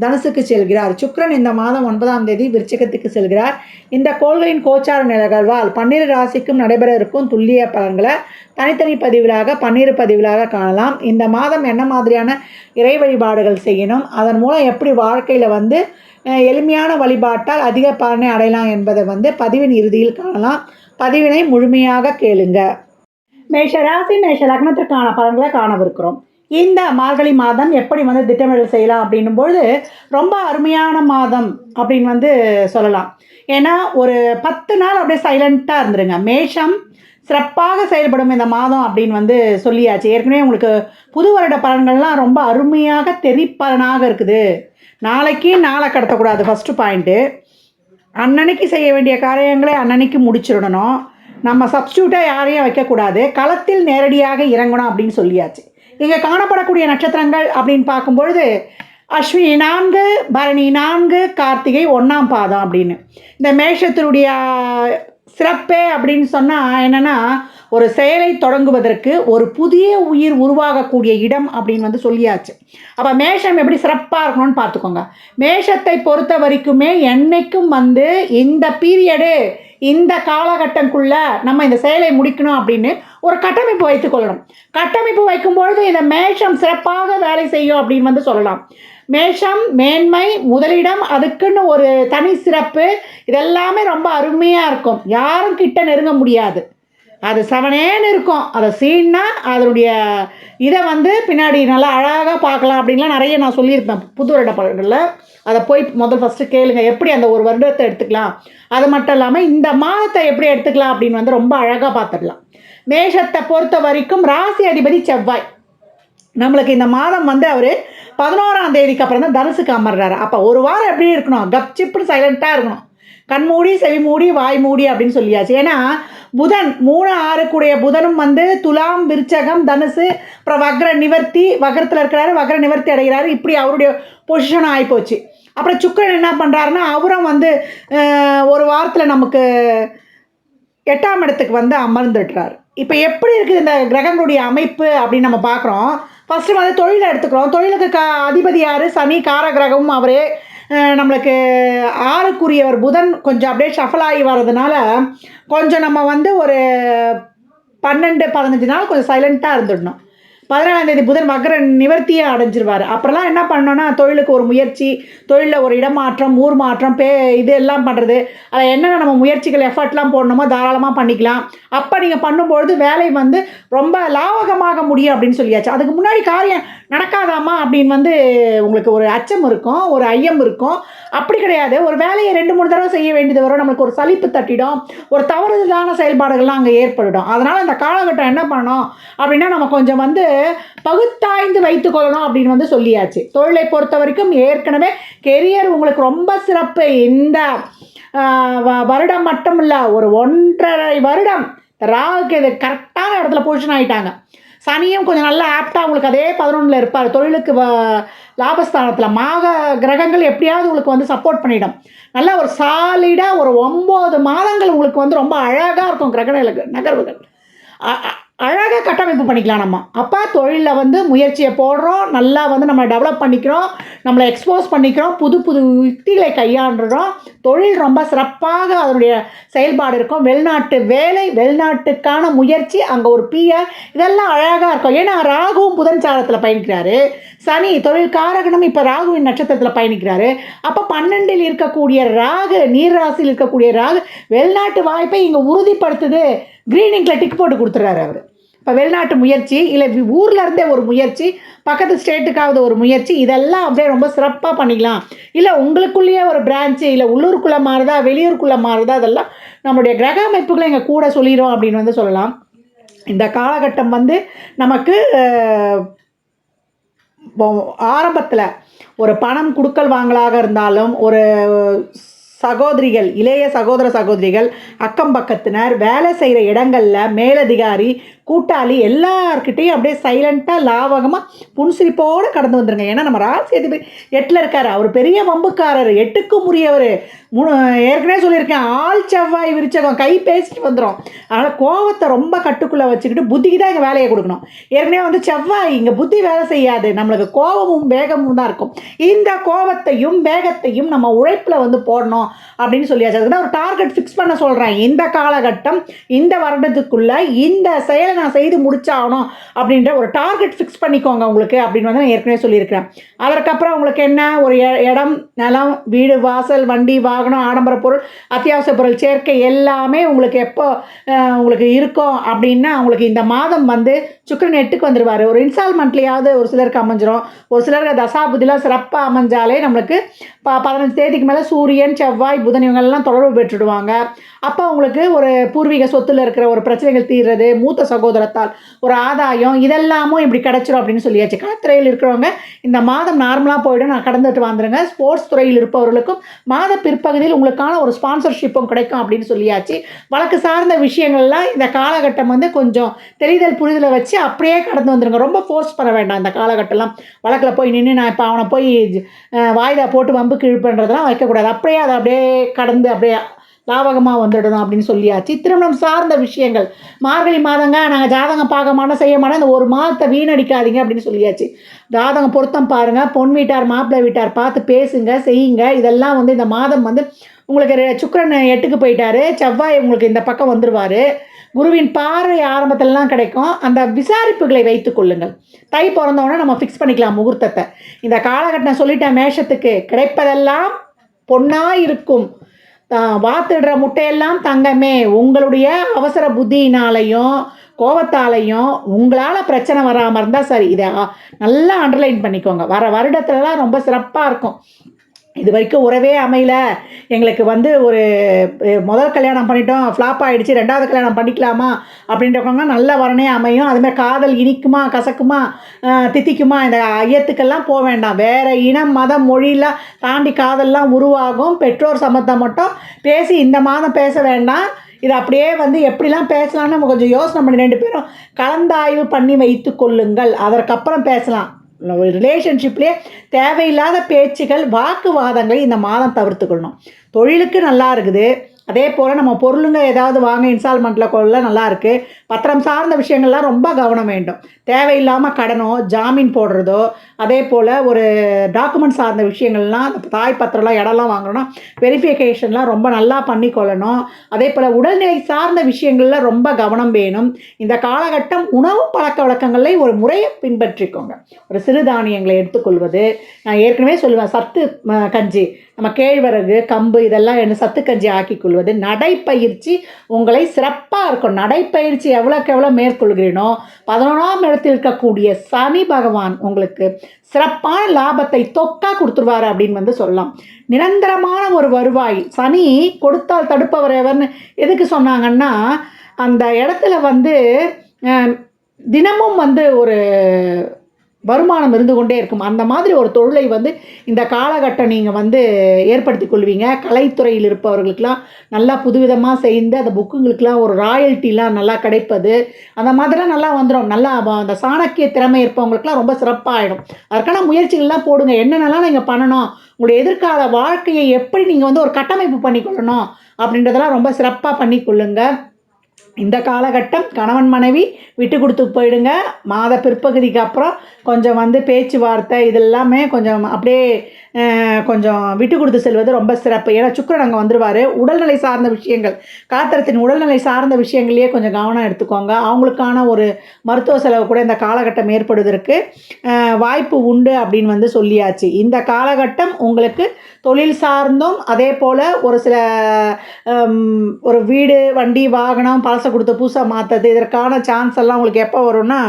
தனுசுக்கு செல்கிறார். சுக்ரன் இந்த மாதம் ஒன்பதாம் தேதி விருச்சகத்துக்கு செல்கிறார். இந்த கோள்களின் கோச்சார நிலகழ்வால் பன்னிரு ராசிக்கும் நடைபெற இருக்கும் துல்லிய பலன்களை தனித்தனி பதிவுகளாக பன்னிரு பதிவுகளாக காணலாம். இந்த மாதம் என்ன மாதிரியான இறை வழிபாடுகள் செய்யணும்? அதன் மூலம் எப்படி வாழ்க்கையில் வந்து எளிமையான வழிபாட்டால் அதிக பலனை அடையலாம் என்பதை வந்து பதிவின் இறுதியில் காணலாம். பதிவினை முழுமையாக கேளுங்க. மேஷ ராசி மேஷ லக்னத்திற்கான பலன்களை காணவிருக்கிறோம். இந்த மார்கழி மாதம் எப்படி வந்து திட்டமிடல் செய்யலாம் அப்படின்னும் பொழுது ரொம்ப அருமையான மாதம் அப்படின்னு வந்து சொல்லலாம். ஏன்னா ஒரு பத்து நாள் அப்படியே சைலண்ட்டாக இருந்துருங்க. மேஷம் சிறப்பாக செயல்படும் இந்த மாதம் அப்படின்னு வந்து சொல்லியாச்சு. ஏற்கனவே உங்களுக்கு புது வருட பலன்கள்லாம் ரொம்ப அருமையாக தெரிப்பலனாக இருக்குது. நாளைக்கு நாளை கடத்தக்கூடாது ஃபஸ்ட்டு பாயிண்ட்டு அன்னன்னைக்கு செய்ய வேண்டிய காரியங்களை அன்னன்னைக்கு முடிச்சிடணும். நம்ம சப்ஸ்டியூட்டாக யாரையும் வைக்கக்கூடாது. களத்தில் நேரடியாக இறங்கணும் அப்படின்னு சொல்லியாச்சு. இங்கே காணப்படக்கூடிய நட்சத்திரங்கள் அப்படின்னு பார்க்கும்பொழுது அஸ்வினி நான்கு பரணி நான்கு கார்த்திகை ஒன்றாம் பாதம் அப்படின்னு. இந்த மேஷத்தினுடைய சிறப்பே அப்படின்னு சொன்னால் என்னென்னா ஒரு செயலை தொடங்குவதற்கு ஒரு புதிய உயிர் உருவாகக்கூடிய இடம் அப்படின்னு வந்து சொல்லியாச்சு. அப்போ மேஷம் எப்படி சிறப்பாக இருக்கணும்னு பார்த்துக்கோங்க. மேஷத்தை பொறுத்த வரைக்குமே என்னைக்கும் வந்து இந்த பீரியடு இந்த காலகட்டங்குள்ள நம்ம இந்த செயலை முடிக்கணும் அப்படின்னு ஒரு கட்டமைப்பு வைத்துக்கொள்ளணும் கட்டமைப்பு வைக்கும்பொழுது இந்த மேஷம் சிறப்பாக வேலை செய்யும் அப்படின்னு வந்து சொல்லலாம். மேஷம் மேன்மை முதலிடம் அதுக்குன்னு ஒரு தனி சிறப்பு இதெல்லாமே ரொம்ப அருமையாக இருக்கும். யாரும் கிட்ட நெருங்க முடியாது. அது செவனேன்னு இருக்கும். அதை சீன்னா அதனுடைய இதை வந்து பின்னாடி நல்லா அழகாக பார்க்கலாம் அப்படின்லாம் நிறைய நான் சொல்லியிருப்பேன் புது வருட அதை போய் முதல் ஃபஸ்ட்டு கேளுங்க. எப்படி அந்த ஒரு வருடத்தை எடுத்துக்கலாம்? அது மட்டும் இல்லாமல் இந்த மாதத்தை எப்படி எடுத்துக்கலாம் அப்படின்னு வந்து ரொம்ப அழகாக பார்த்துடலாம். மேஷத்தை பொறுத்த வரைக்கும் ராசி அதிபதி செவ்வாய். நம்மளுக்கு இந்த மாதம் வந்து அவர் பதினோராம் தேதிக்கு அப்புறம் தான் தனுசுக்கு அமர்றாரு. அப்போ ஒரு வாரம் எப்படி இருக்கணும்? கப்சிப்புன்னு சைலண்ட்டாக இருக்கணும். கண் மூடி செவி மூடி வாய் மூடி அப்படின்னு சொல்லியாச்சு. ஏன்னா புதன் மூணு ஆறு கூடிய புதனும் வந்து துலாம் விருச்சகம் தனுசு அப்புறம் வக்ர நிவர்த்தி வக்ரத்தில் இருக்கிறாரு வக்ர நிவர்த்தி அடைகிறாரு. இப்படி அவருடைய பொசிஷன் ஆகிப்போச்சு அப்புறம் சுக்கரன் என்ன பண்ணுறாருன்னா அவரும் வந்து ஒரு வாரத்தில் நமக்கு எட்டாம் இடத்துக்கு வந்து அமர்ந்துடுறார். இப்போ எப்படி இருக்குது இந்த கிரகங்களுடைய அமைப்பு அப்படின்னு நம்ம பார்க்குறோம் ஃபஸ்ட்டு வந்து தொழிலை எடுத்துக்கிறோம். தொழிலுக்கு க அதிபதி யார்? சனி கார கிரகமும் அவரே. நம்மளுக்கு ஆறுக்குரியவர் புதன் கொஞ்சம் அப்படியே ஷஃபல் ஆகி வர்றதுனால கொஞ்சம் நம்ம வந்து ஒரு பன்னெண்டு பதினஞ்சு நாள் கொஞ்சம் சைலண்ட்டாக இருந்துடணும். பதினேழாம் தேதி புதன் மகர நிவர்த்தியை அடைஞ்சிருவார். அப்புறம்லாம் என்ன பண்ணோன்னா தொழிலுக்கு ஒரு முயற்சி தொழிலில் ஒரு இடமாற்றம் ஊர் மாற்றம் பே இது எல்லாம் பண்ணுறது அதில் என்னென்ன நம்ம முயற்சிகள் எஃபர்ட்லாம் போடணுமோ தாராளமாக பண்ணிக்கலாம். அப்போ நீங்கள் பண்ணும்பொழுது வேலை வந்து ரொம்ப லாபகமாக முடியும் அப்படின்னு சொல்லியாச்சு. அதுக்கு முன்னாடி காரியம் நடக்காதாமா அப்படின்னு வந்து உங்களுக்கு ஒரு அச்சம் இருக்கும் ஒரு ஐயம் இருக்கும். அப்படி கிடையாது. ஒரு வேலையை ரெண்டு மூணு தடவை செய்ய வேண்டியது வரும். நம்மளுக்கு ஒரு சலிப்பு தட்டிடும். ஒரு தவறுதலான செயல்பாடுகள்லாம் அங்கே ஏற்படும் அதனால் அந்த காலகட்டம் என்ன பண்ணணும் அப்படின்னா நம்ம கொஞ்சம் வந்து பகுத்தாய்ந்து வைத்துக்கொள்ளணும் அப்படின்னு வந்து சொல்லியாச்சு. தொழிலை பொறுத்த வரைக்கும் ஏற்கனவே கெரியர் உங்களுக்கு ரொம்ப சிறப்பு. இந்த வ- வருடம் மட்டும் இல்லை ஒரு ஒன்றரை வருடம் ராகுக்கு இது கரெக்டான இடத்துல பொசிஷன் ஆகிட்டாங்க சனியும் கொஞ்சம் நல்லா ஆப்டாக உங்களுக்கு அதே பதினொன்றில் இருப்பார். தொழிலுக்கு லாபஸ்தானத்தில். மாக கிரகங்கள் எப்படியாவது உங்களுக்கு வந்து சப்போர்ட் பண்ணிடும். நல்லா ஒரு சாலிடாக ஒரு ஒம்பது மாதங்கள் உங்களுக்கு வந்து ரொம்ப அழகாக இருக்கும் கிரக நகர்வுகள். அழகாக கட்டமைப்பு பண்ணிக்கலாம் நம்ம. அப்போ தொழிலில் வந்து முயற்சியை போடுறோம். நல்லா வந்து நம்ம டெவலப் பண்ணிக்கிறோம். நம்மளை எக்ஸ்போஸ் பண்ணிக்கிறோம். புது புது யுக்திகளை கையாண்டுறோம். தொழில் ரொம்ப சிறப்பாக அதனுடைய செயல்பாடு இருக்கும். வெளிநாட்டு வேலை வெளிநாட்டுக்கான முயற்சி அங்கே ஒரு பிஆர் இதெல்லாம் அழகாக இருக்கும். ஏன்னா ராகுவும் புதன் சாரத்தில் பயணிக்கிறாரு. சனி தொழில் காரகனும் இப்போ ராகுவின் நட்சத்திரத்தில் பயணிக்கிறாரு. அப்போ பன்னெண்டில் இருக்கக்கூடிய ராகு நீர் ராசியில் இருக்கக்கூடிய ராகு வெளிநாட்டு வாய்ப்பை இங்கே உறுதிப்படுத்துது. க்ரீனிங்கில் டிக் போட்டு கொடுத்துட்றாரு அவர். இப்போ வெளிநாட்டு முயற்சி இல்லை ஊரில் இருந்தே ஒரு முயற்சி பக்கத்து ஸ்டேட்டுக்காவது ஒரு முயற்சி இதெல்லாம் அப்படியே ரொம்ப சிறப்பாக பண்ணிக்கலாம். இல்லை உங்களுக்குள்ளேயே ஒரு பிரான்ச்சு இல்லை உள்ளூருக்குள்ளே மாறுதா வெளியூருக்குள்ளே மாறுதா அதெல்லாம் நம்மளுடைய கிரக அமைப்புகளை எங்கள் கூட சொல்லிடும் அப்படின்னு வந்து சொல்லலாம். இந்த காலகட்டம் வந்து நமக்கு ஆரம்பத்தில் ஒரு பணம் கொடுக்கல் வாங்கலாக இருந்தாலும் ஒரு சகோதரிகள் இளைய சகோதர சகோதரிகள் அக்கம் பக்கத்தினர் வேலை செய்கிற இடங்களில் மேலதிகாரி கூட்டாளி எல்லார்கிட்டையும் அப்படியே சைலண்ட்டாக லாவகமாக புன்சிரிப்போடு கடந்து வந்துருங்க. ஏன்னா நம்ம ராசி அதிபதி எட்டில் இருக்கார். அவர் பெரிய வம்புக்காரர் எட்டுக்கும் உரியவர். மூணு ஏற்கனவே சொல்லியிருக்கேன் ஆள் செவ்வாய் விரிச்சகம் கை பேசிட்டு வந்துடும் அதனால் கோவத்தை ரொம்ப கட்டுக்குள்ளே வச்சுக்கிட்டு புத்திக்கு தான் இங்கே வேலையை கொடுக்கணும். ஏற்கனவே வந்து செவ்வாய் இங்கே புத்தி வேலை செய்யாது. நம்மளுக்கு கோபமும் வேகமும் தான் இருக்கும். இந்த கோபத்தையும் வேகத்தையும் நம்ம உழைப்பில் வந்து போடணும் அப்படின்னு சொல்லியாச்சு. அதுக்கு தான் ஒரு டார்கெட் ஃபிக்ஸ் பண்ண சொல்கிறேன் இந்த காலகட்டம் இந்த வருடத்துக்குள்ளே இந்த செயலை நான் செய்து முடிச்சாகணும் அப்படின்ற ஒரு டார்கெட் ஃபிக்ஸ் பண்ணிக்கோங்க உங்களுக்கு அப்படின்னு வந்து நான் ஏற்கனவே சொல்லியிருக்கிறேன். அதற்கப்புறம் உங்களுக்கு என்ன? ஒரு இடம் நிலம் வீடு வாசல் வண்டி வாகனம் ஆடம்பர பொருள் அத்தியாவசிய பொருள் சேர்க்கை எல்லாமே உங்களுக்கு எப்போ உங்களுக்கு இருக்கும் அப்படின்னா உங்களுக்கு இந்த மாதம் வந்து சுக்கரன் எட்டுக்கு வந்துடுவார் ஒரு இன்ஸ்டால்மெண்ட்லேயாவது ஒரு சிலருக்கு அமைஞ்சிரும். ஒரு சிலருக்கு தசாபுதிலாம் சிறப்பாக அமைஞ்சாலே நம்மளுக்கு ப பதினஞ்சு தேதிக்கு மேலே சூரியன் செவ்வாய் புதன் இவங்கெல்லாம் தொடர்பு பெற்றுடுவாங்க. அப்போ உங்களுக்கு ஒரு பூர்வீக சொத்தில் இருக்கிற ஒரு பிரச்சனைகள் தீர்றது மூத்த சகோதரத்தால். ஒரு ஆதாயம் இதெல்லாமும் இப்படி கிடச்சிரும் அப்படின்னு சொல்லியாச்சு. கலத்துறையில் இருக்கிறவங்க இந்த மாதம் நார்மலாக போய்டும். நான் கடந்துட்டு வந்துடுங்க ஸ்போர்ட்ஸ் துறையில் இருப்பவர்களுக்கும் மாத பிற்பகுதியில் உங்களுக்கான ஒரு ஸ்பான்சர்ஷிப்பும் கிடைக்கும் அப்படின்னு சொல்லியாச்சு. வழக்கு சார்ந்த விஷயங்கள்லாம் இந்த காலகட்டம் வந்து கொஞ்சம் தெளிதல் புரிதலை வச்சு அப்படியே கடந்து வந்துடுங்க ரொம்ப ஃபோர்ஸ் பண்ண வேண்டாம் இந்த காலகட்டம்லாம். வழக்கில் போய் நின்று நான் இப்போ அவனை போய் வாய்தா போட்டு வம்புக்கு இழுப்புன்றதெல்லாம் வைக்கக்கூடாது. அப்படியே அதை அப்படியே கடந்து அப்படியே லாபகமாக வந்துடணும் அப்படின்னு சொல்லியாச்சு. திருமணம் சார்ந்த விஷயங்கள். மார்கழி மாதங்க நாங்கள் ஜாதகம் பார்க்க மாட்டோம் செய்ய மாட்டோம் இந்த ஒரு மாதத்தை வீணடிக்காதீங்க அப்படின்னு சொல்லியாச்சு. ஜாதகம் பொருத்தம் பாருங்கள் பொன் வீட்டார் மாப்பிள்ளை வீட்டார் பார்த்து பேசுங்க செய்யுங்க. இதெல்லாம் வந்து இந்த மாதம் வந்து உங்களுக்கு சுக்கரன் எட்டுக்கு போயிட்டாரு செவ்வாய் உங்களுக்கு இந்த பக்கம் வந்துடுவார் குருவின் பார்வை ஆரம்பத்திலலாம் கிடைக்கும். அந்த விசாரிப்புகளை வைத்து கொள்ளுங்கள். தை பிறந்தவொடனே நம்ம ஃபிக்ஸ் பண்ணிக்கலாம் முகூர்த்தத்தை. இந்த காலகட்டம் சொல்லிட்டேன் மேஷத்துக்கு கிடைப்பதெல்லாம் பொன்னாக இருக்கும் வாத்துடுற முட்டையெல்லாம் தங்கமே. உங்களுடைய அவசர புத்தியினாலையும் கோபத்தாலையும் உங்களால் பிரச்சனை வராமல் இருந்தால் சரி. இதை நல்லா அண்டர்லைன் பண்ணிக்கோங்க. வர வருடத்துலலாம் ரொம்ப சிறப்பாக இருக்கும். இது வரைக்கும் உறவே அமையல. எங்களுக்கு வந்து ஒரு முதல் கல்யாணம் பண்ணிட்டோம். ஃப்ளாப் ஆகிடுச்சு ரெண்டாவது கல்யாணம் பண்ணிக்கலாமா? அப்படின்றவங்க நல்ல வரனே அமையும். அதுமாதிரி காதல் இனிக்குமா? கசக்குமா? தித்திக்குமா? இந்த ஐயத்துக்கெல்லாம் போக வேண்டாம். வேறு இனம் மதம் மொழியெலாம் தாண்டி காதல்லாம் உருவாகும். பெற்றோர் சம்மந்தம் மட்டும் பேசி இந்த மாதம் பேச வேண்டாம். இது அப்படியே வந்து எப்படிலாம் பேசலாம்னு நம்ம கொஞ்சம் யோசனை பண்ணி ரெண்டு பேரும் கலந்தாய்வு பண்ணி வைத்து கொள்ளுங்கள். அதற்கப்புறம் பேசலாம். ரிலேஷன்ஷிப்லேயே தேவையில்லாத பேச்சுகள் வாக்குவாதங்களை இந்த மாதம் தவிர்த்துக்கொள்ளணும். தொழிலுக்கு நல்லா இருக்குது. அதே போல் நம்ம பொருளுங்க ஏதாவது வாங்க இன்ஸ்டால்மெண்ட்டில் கொள்ள நல்லாயிருக்கு பத்திரம் சார்ந்த விஷயங்கள்லாம் ரொம்ப கவனம் வேண்டும். தேவையில்லாமல் கடனோ ஜாமீன் போடுறதோ அதே போல் ஒரு டாக்குமெண்ட் சார்ந்த விஷயங்கள்லாம் தாய் பத்திரம்லாம் இடம்லாம் வாங்கணும்னா வெரிஃபிகேஷன்லாம் ரொம்ப நல்லா பண்ணிக்கொள்ளணும் அதே போல் உடல்நிலை சார்ந்த விஷயங்களில் ரொம்ப கவனம் வேணும். இந்த காலகட்டம் உணவு பழக்க வழக்கங்களை ஒரு முறையை பின்பற்றிக்கோங்க. ஒரு சிறுதானியங்களை எடுத்துக்கொள்வது. நான் ஏற்கனவே சொல்லுவேன் சத்து கஞ்சி. நம்ம கேழ்வரகு கம்பு இதெல்லாம் என்ன சத்துக்கஞ்சி ஆக்கி கொள்வது? நடைப்பயிற்சி உங்களை சிறப்பாக இருக்கும். நடைப்பயிற்சி எவ்வளோக்கு எவ்வளோ மேற்கொள்கிறீனோ பதினொன்றாம் இடத்தில் இருக்கக்கூடிய சனி பகவான் உங்களுக்கு சிறப்பான லாபத்தை தொக்கா கொடுத்துருவாரு அப்படின்னு வந்து சொல்லலாம். நிரந்தரமான ஒரு வருவாய். சனி கொடுத்தால் தடுப்பவர் எவர்னு எதுக்கு சொன்னாங்கன்னா அந்த இடத்துல வந்து தினமும் வந்து ஒரு வருமானம் இருந்து கொண்டே இருக்கும். அந்த மாதிரி ஒரு தொழிலை வந்து இந்த காலகட்டம் நீங்கள் வந்து ஏற்படுத்தி கொள்வீங்க. கலைத்துறையில் இருப்பவர்களுக்கெலாம் நல்லா புதுவிதமாக செய்து அந்த புக்குங்களுக்கெலாம் ஒரு ராயல்ட்டிலாம் நல்லா கிடைப்பது. அந்த மாதிரிலாம் நல்லா வந்துடும் நல்லா அந்த சாணக்கிய திறமை இருப்பவங்களுக்குலாம் ரொம்ப சிறப்பாகிடும் அதற்கான முயற்சிகள்லாம் போடுங்க. என்னென்னலாம் நீங்கள் பண்ணணும்? உங்களுடைய எதிர்கால வாழ்க்கையை எப்படி நீங்கள் வந்து ஒரு கட்டமைப்பு பண்ணிக்கொள்ளணும் அப்படின்றதெல்லாம் ரொம்ப சிறப்பாக பண்ணிக்கொள்ளுங்கள் இந்த காலகட்டம் கணவன் மனைவி விட்டு கொடுத்து போயிடுங்க. மாத பிற்பகுதிக்கு அப்புறம் கொஞ்சம் வந்து பேச்சுவார்த்தை இதெல்லாமே கொஞ்சம் அப்படியே கொஞ்சம் விட்டு கொடுத்து செல்வது ரொம்ப சிறப்பு. ஏன்னா சுக்கரன் அங்கே வந்துடுவார் உடல்நிலை சார்ந்த விஷயங்கள் காத்திரத்தின் உடல்நிலை சார்ந்த விஷயங்களையே கொஞ்சம் கவனம் எடுத்துக்கோங்க. அவங்களுக்கான ஒரு மருத்துவ செலவு கூட இந்த காலகட்டம் ஏற்படுவதற்கு வாய்ப்பு உண்டு அப்படின்னு வந்து சொல்லியாச்சு. இந்த காலகட்டம் உங்களுக்கு தொழில் சார்ந்தும் அதே போல் ஒரு சில ஒரு வீடு வண்டி வாகனம் பழசை கொடுத்து புதுசாக மாற்றுறது இதற்கான சான்ஸ் எல்லாம் உங்களுக்கு எப்போ வரும்னா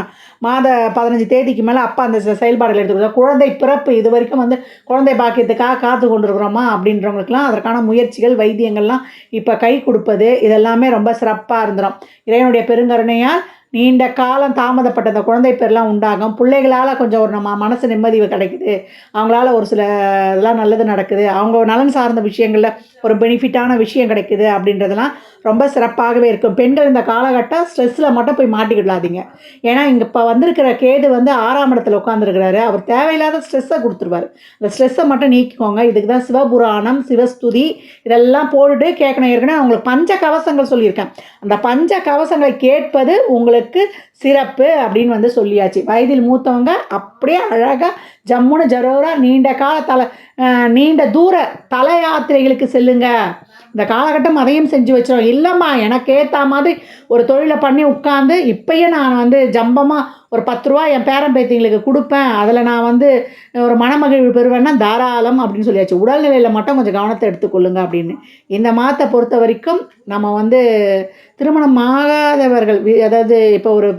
மாத பதினஞ்சு தேதிக்கு மேலே அப்போ அந்த செ- செயல்பாடுகள் எடுத்துக்கிறோம் குழந்தை பிறப்பு இது வரைக்கும் வந்து குழந்தை பாக்கியத்துக்காக காத்து கொண்டிருக்கிறோமா அப்படின்றவங்களுக்குலாம் அதற்கான முயற்சிகள் வைத்தியங்கள்லாம் இப்போ கை கொடுப்பது இதெல்லாமே ரொம்ப சிறப்பாக இருந்துடும் இறைவனுடைய பெருங்கருணையால் நீண்ட காலம் தாமதப்பட்ட அந்த குழந்தை பேர்லாம் உண்டாகும். பிள்ளைகளால் கொஞ்சம் ஒரு நம்ம மனசு நிம்மதி கிடைக்குது. அவங்களால ஒரு சில இதெல்லாம் நல்லது நடக்குது. அவங்க நலன் சார்ந்த விஷயங்களில் ஒரு பெனிஃபிட்டான விஷயம் கிடைக்குது அப்படின்றதெல்லாம் ரொம்ப சிறப்பாகவே இருக்கும். பெண்கள் இந்த காலகட்டம் ஸ்ட்ரெஸ்ஸில் மட்டும் போய் மாட்டிக்கிடாதீங்க ஏன்னா இங்கே இப்போ வந்திருக்கிற கேது வந்து ஆறாம் இடத்துல உட்காந்துருக்கிறாரு அவர் தேவையில்லாத ஸ்ட்ரெஸ்ஸை கொடுத்துருவார். அந்த ஸ்ட்ரெஸ்ஸை மட்டும் நீக்கிக்கோங்க. இதுக்கு தான் சிவபுராணம் சிவஸ்துதி இதெல்லாம் போட்டுட்டு கேட்கணும். ஏற்கனவே அவங்களுக்கு பஞ்ச கவசங்கள் சொல்லியிருக்கேன். அந்த பஞ்ச கவசங்களை கேட்பது உங்களுக்கு சிறப்பு அப்படின்னு வந்து சொல்லியாச்சு. வயதில் மூத்தவங்க அப்படியே அழகாக ஜம்முன்னு ஜரோரா நீண்ட கால தலை நீண்ட தூர தல யாத்திரைகளுக்கு செல்லுங்க. இந்த காலகட்டம் அதையும் செஞ்சு வச்சிடும் இல்லைம்மா எனக்கு ஏற்ற மாதிரி ஒரு தொழிலை பண்ணி உட்காந்து இப்பயே நான் வந்து ஜம்பமாக ஒரு பத்து ரூபா என் பேரன் பேத்திங்களுக்கு கொடுப்பேன். அதில் நான் வந்து ஒரு மனமகிழ்வு பெறுவேன்னா தாராளம் அப்படின்னு சொல்லியாச்சு. உடல்நிலையில் மட்டும் கொஞ்சம் கவனத்தை எடுத்துக்கொள்ளுங்க அப்படின்னு. இந்த மாதத்தை பொறுத்த வரைக்கும் நம்ம வந்து திருமணம் ஆகாதவர்கள் வி- அதாவது இப்போ ஒரு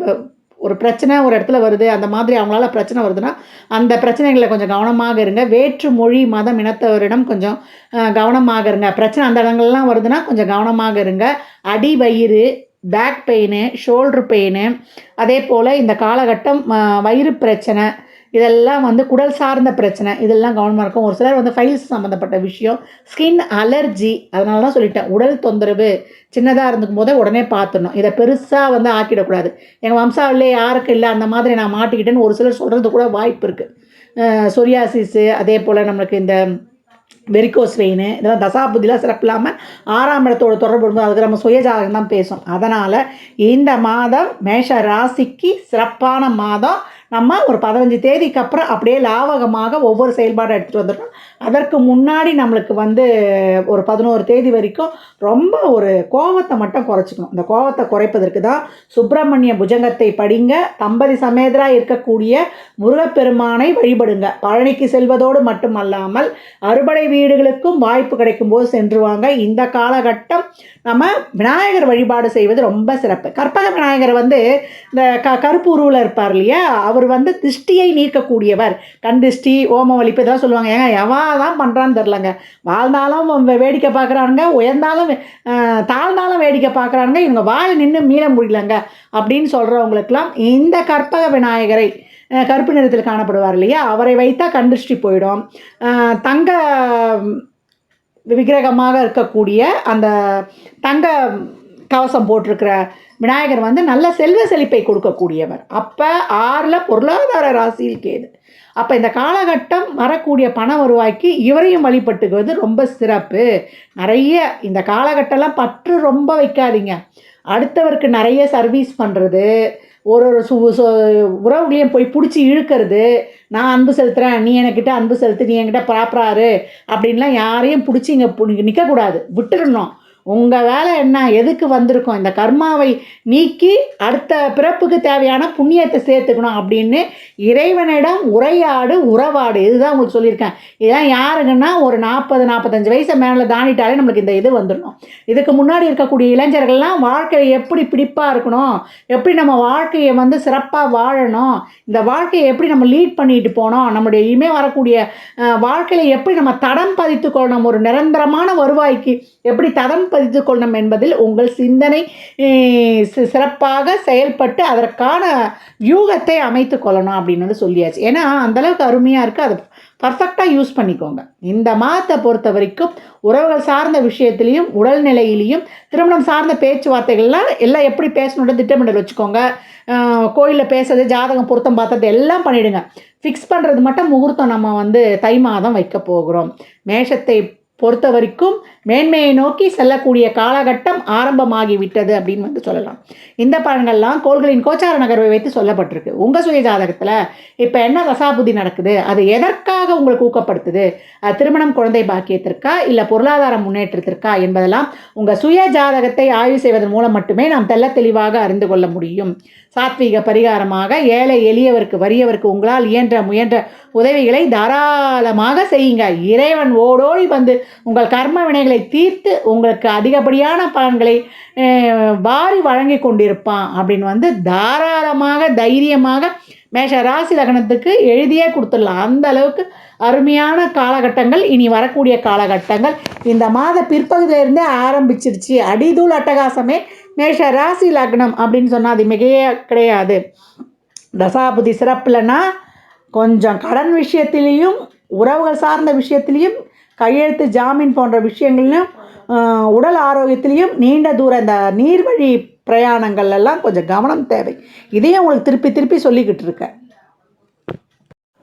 ஒரு பிரச்சனை ஒரு இடத்துல வருது அந்த மாதிரி அவங்களால பிரச்சனை வருதுன்னா அந்த பிரச்சனைகளை கொஞ்சம் கவனமாக இருங்க. வேற்று மொழி மதம் இனத்தவரிடம் கொஞ்சம் கவனமாக இருங்க. பிரச்சனை அந்த இடங்கள்லாம் வருதுன்னா கொஞ்சம் கவனமாக இருங்க. அடி வயிறு பேக் பெயின் ஷோல்டர் பெயின் அதே போல் இந்த காலகட்டம் வயிறு பிரச்சனை இதெல்லாம் வந்து குடல் சார்ந்த பிரச்சனை இதெல்லாம் கவனமாக இருக்கும் ஒரு சிலர் வந்து ஃபைல்ஸ் சம்மந்தப்பட்ட விஷயம் ஸ்கின் அலர்ஜி அதனால தான் சொல்லிட்டேன். உடல் தொந்தரவு சின்னதாக இருந்துக்கும் போதே உடனே பார்த்துடணும். இதை பெருசாக வந்து ஆக்கிடக்கூடாது. எங்கள் வம்சாவிலே யாருக்கு இல்லை அந்த மாதிரி நான் மாட்டிக்கிட்டேன்னு ஒரு சிலர் சொல்கிறது கூட வாய்ப்பு இருக்குது சொரியாசிஸு அதே போல் நம்மளுக்கு இந்த வெரிகோஸ் வெயின் இதெல்லாம் தசாபுதிலாம் சிறப்பு இல்லாமல் ஆறாம் இடத்தோட தொடர்பு அதுக்கு நம்ம சுயஜாதகம் தான் பேசும் அதனால் இந்த மாதம் மேஷ ராசிக்கு சிறப்பான மாதம் நம்ம ஒரு பதினஞ்சு தேதிக்கு அப்புறம் அப்படியே லாவகமாக ஒவ்வொரு செயல்பாடும் எடுத்துகிட்டு வந்துட்டோம் அதற்கு முன்னாடி நம்மளுக்கு வந்து ஒரு பதினோரு தேதி வரைக்கும் ரொம்ப ஒரு கோபத்தை மட்டும் குறைச்சிக்கணும். இந்த கோபத்தை குறைப்பதற்கு தான் சுப்பிரமணிய புஜங்கத்தை படிங்க தம்பதி சமேதராக இருக்கக்கூடிய முருகப்பெருமானை வழிபடுங்க. பழனிக்கு செல்வதோடு மட்டுமல்லாமல் அறுபடை வீடுகளுக்கும் வாய்ப்பு கிடைக்கும் போது சென்று வாங்க. இந்த காலகட்டம் நம்ம விநாயகர் வழிபாடு செய்வது ரொம்ப சிறப்பு. கற்பக விநாயகர் வந்து இந்த க கருப்பு உருவில் இருப்பார் இல்லையா? அவர் அவர் வந்து திருஷ்டியை நீக்கக்கூடியவர் கண் திருஷ்டி ஓமம் வலிப்பு இதெல்லாம் சொல்லுவாங்க. ஏங்க எவா தான் பண்ணுறான்னு தெரிலங்க வாழ்ந்தாலும் வேடிக்கை பார்க்குறானுங்க. உயர்ந்தாலும் தாழ்ந்தாலும் வேடிக்கை பார்க்குறானுங்க. இவங்க வாய் நின்று மீள முடியலங்க அப்படின்னு சொல்கிறவங்களுக்கெல்லாம் இந்த கற்பக விநாயகரை கருப்பு நிறத்தில் காணப்படுவார் இல்லையா? அவரை வைத்தா கண் திருஷ்டி போயிடும். தங்க விக்கிரகமாக இருக்கக்கூடிய அந்த தங்க கவசம் போட்டிருக்கிற விநாயகர் வந்து நல்ல செல்வ செழிப்பை கொடுக்கக்கூடியவர். அப்போ ஆறில் பொருளாதார ராசியில் கேது. அப்போ இந்த காலகட்டம் வரக்கூடிய பண வருவாய்க்கு இவரையும் வழிபட்டுக்குவது ரொம்ப சிறப்பு. நிறைய இந்த காலகட்டம்லாம் பற்று ரொம்ப வைக்காதீங்க. அடுத்தவருக்கு நிறைய சர்வீஸ் பண்ணுறது ஒரு ஒரு சு சு உறவுகளையும் போய் பிடிச்சி இழுக்கிறது. நான் அன்பு செலுத்துகிறேன் நீ என்கிட்ட அன்பு செலுத்து நீ என்கிட்ட ப்ராப்பராரு அப்படின்லாம் யாரையும் பிடிச்சி இங்கே நிற்கக்கூடாது விட்டுடணும் உங்கள் வேலை என்ன? எதுக்கு வந்திருக்கோம்? இந்த கர்மாவை நீக்கி அடுத்த பிறப்புக்கு தேவையான புண்ணியத்தை சேர்த்துக்கணும் அப்படின்னு இறைவனிடம் உரையாடு உறவாடு. இதுதான் உங்களுக்கு சொல்லியிருக்கேன். இதெல்லாம் யாருங்கன்னா ஒரு நாற்பது நாற்பத்தஞ்சு வயசு மேலே தாண்டிட்டாலே நம்மளுக்கு இந்த இது வந்துடணும். இதுக்கு முன்னாடி இருக்கக்கூடிய இளைஞர்கள்லாம் வாழ்க்கையை எப்படி பிடிப்பாக இருக்கணும்? எப்படி நம்ம வாழ்க்கையை வந்து சிறப்பாக வாழணும்? இந்த வாழ்க்கையை எப்படி நம்ம லீட் பண்ணிட்டு போனோம் நம்முடைய இனிமே வரக்கூடிய வாழ்க்கையில எப்படி நம்ம தடம் பதித்து கொள்ளணும் ஒரு நிரந்தரமான வருவாய்க்கு எப்படி தடம் பதித்து கொள்ளணும் என்பதில் உங்கள் சிந்தனை சிறப்பாக செயல்பட்டு அதற்கான வியூகத்தை அமைத்து கொள்ளணும் அப்படின்னு வந்து சொல்லியாச்சு. ஏன்னா அந்தளவுக்கு அருமையாக இருக்குது அதை பர்ஃபெக்டாக யூஸ் பண்ணிக்கோங்க. இந்த மாதத்தை பொறுத்த வரைக்கும் உறவுகள் சார்ந்த விஷயத்துலையும் உடல்நிலையிலையும் திருமணம் சார்ந்த பேச்சுவார்த்தைகள்லாம் எல்லாம் எப்படி பேசணுன்ற திட்டமிடல் வச்சுக்கோங்க. கோயிலில் பேசுறது ஜாதகம் பொருத்தம் பார்த்தது எல்லாம் பண்ணிவிடுங்க ஃபிக்ஸ் பண்ணுறது மட்டும் முகூர்த்தம் நம்ம வந்து தை மாதம் வைக்க போகிறோம். மேஷத்தை பொறுத்த வரைக்கும் மேன்மையை நோக்கி செல்லக்கூடிய காலகட்டம் ஆரம்பமாகிவிட்டது அப்படின்னு வந்து சொல்லலாம். இந்த பலன்கள்லாம் கோள்களின் கோச்சார நகர்வை வைத்து சொல்லப்பட்டிருக்கு. உங்கள் சுய ஜாதகத்தில் இப்போ என்ன தசாபுதி நடக்குது? அது எதற்காக உங்களுக்கு ஊக்கப்படுத்துது? அது திருமணம் குழந்தை பாக்கியத்திற்கா இல்லை பொருளாதார முன்னேற்றத்திற்கா என்பதெல்லாம் உங்கள் சுய ஜாதகத்தை ஆய்வு செய்வதன் மூலம் மட்டுமே நாம் தெல்ல தெளிவாக அறிந்து கொள்ள முடியும். சாத்வீக பரிகாரமாக ஏழை எளியவருக்கு வறியவருக்கு உங்களால் இயன்ற முயன்ற உதவிகளை தாராளமாக செய்யுங்க. இறைவன் ஓடோடி வந்து உங்கள் கர்ம வினைகளை தீர்த்து உங்களுக்கு அதிகப்படியான பலன்களை வாரி வழங்கி கொண்டிருப்பான் அப்படின்னு வந்து தாராளமாக தைரியமாக மேஷ ராசி லக்னத்துக்கு எழுதியே கொடுத்துடலாம். அந்த அளவுக்கு அருமையான காலகட்டங்கள் இனி வரக்கூடிய காலகட்டங்கள். இந்த மாத பிற்பகுதியிலிருந்தே ஆரம்பிச்சிருச்சு. அடிதூள் அட்டகாசமே மேஷ ராசி லக்னம் அப்படின்னு சொன்னால் அது மிகையே கிடையாது. தசாபுதி இல்லைன்னா கொஞ்சம் கடன் விஷயத்திலையும் உறவுகள் சார்ந்த விஷயத்திலையும் கையெழுத்து ஜாமீன் போன்ற விஷயங்கள்லையும் உடல் ஆரோக்கியத்திலையும் நீண்ட தூரம் இந்த நீர்வழி பிரயாணங்கள் எல்லாம் கொஞ்சம் கவனம் தேவை. இதையும் உங்களுக்கு திருப்பி திருப்பி சொல்லிக்கிட்டு இருக்கேன்.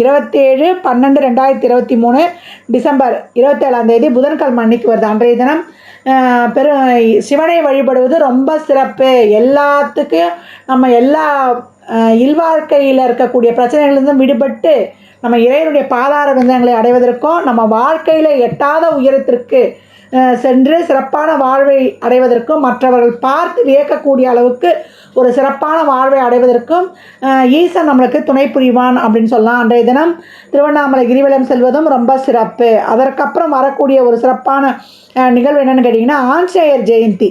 இருபத்தேழு பன்னெண்டு ரெண்டாயிரத்தி இருபத்தி மூணு டிசம்பர் இருபத்தேழாம் தேதி புதன்கிழமை அன்னைக்கு வருது. அன்றைய தினம் பெரும் பெரு சிவனை வழிபடுவது ரொம்ப சிறப்பு. எல்லாத்துக்கும் நம்ம எல்லா இல்வாழ்க்கையில் இருக்கக்கூடிய பிரச்சனைகளிலிருந்தும் விடுபட்டு நம்ம இறைவனுடைய பாதார விந்தங்களை அடைவதற்கும் நம்ம வாழ்க்கையில் எட்டாத உயரத்திற்கு சென்று சிறப்பான வாழ்வை அடைவதற்கும் மற்றவர்கள் பார்த்து வியக்கக்கூடிய அளவுக்கு ஒரு சிறப்பான வாழ்வை அடைவதற்கும் ஈசன் நம்மளுக்கு துணை புரிவான் அப்படின்னு சொல்லலாம் அன்றைய தினம். திருவண்ணாமலை கிரிவலம் செல்வதும் ரொம்ப சிறப்பு. அதற்கப்புறம் வரக்கூடிய ஒரு சிறப்பான நிகழ்வு என்னென்னு கேட்டிங்கன்னா ஆஞ்சநேயர் ஜெயந்தி.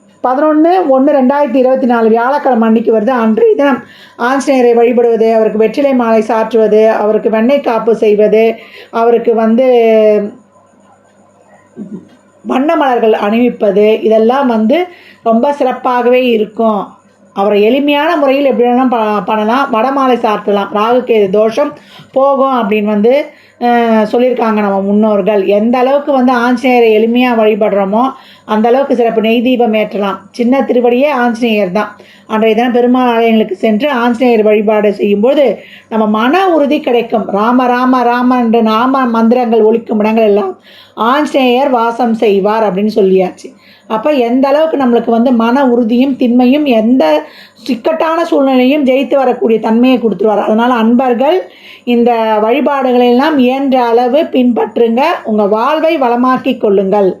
பதினொன்று ஒன்று ரெண்டாயிரத்தி இருபத்தி நாலு வியாழக்கிழமை அன்னைக்கு வருது அன்றைய தினம். ஆஞ்சநேயரை வழிபடுவது அவருக்கு வெற்றிலை மாலை சாற்றுவது அவருக்கு வெண்ணெய் காப்பு செய்வது அவருக்கு வந்து வண்ண மலர்கள் அணிவிப்பது இதெல்லாம் வந்து ரொம்ப சிறப்பாகவே இருக்கும். அவரை எளிமையான முறையில் எப்படி வேணாலும் ப பண்ணலாம். வடமாலை சாத்தலாம். ராகுக்கு தோஷம் போகும் அப்படின்னு வந்து சொல்லியிருக்காங்க நம்ம முன்னோர்கள். எந்த அளவுக்கு வந்து ஆஞ்சநேயரை எளிமையாக வழிபடுறோமோ அந்த அளவுக்கு சிறப்பு. நெய் தீபம் ஏற்றலாம். சின்ன திருவடியே ஆஞ்சநேயர் தான். அன்றைய தினம் பெருமாள் ஆலயங்களுக்கு சென்று ஆஞ்சநேயர் வழிபாடு செய்யும்போது நம்ம மன உறுதி கிடைக்கும். ராம ராம ராம என்ற நாம மந்திரங்கள் ஒலிக்கும் இடங்கள் எல்லாம் ஆஞ்சநேயர் வாசம் செய்வார் அப்படின்னு சொல்லியாச்சு. அப்போ எந்த அளவுக்கு நம்மளுக்கு வந்து மன உறுதியும் திண்மையும் எந்த சிக்கட்டான சூழ்நிலையும் ஜெயித்து வரக்கூடிய தன்மையை கொடுத்துருவார். அதனால் அன்பர்கள் இந்த வழிபாடுகளெல்லாம் இயன்ற அளவு பின்பற்றுங்க. உங்கள் வாழ்வை வளமாக்கி கொள்ளுங்கள்.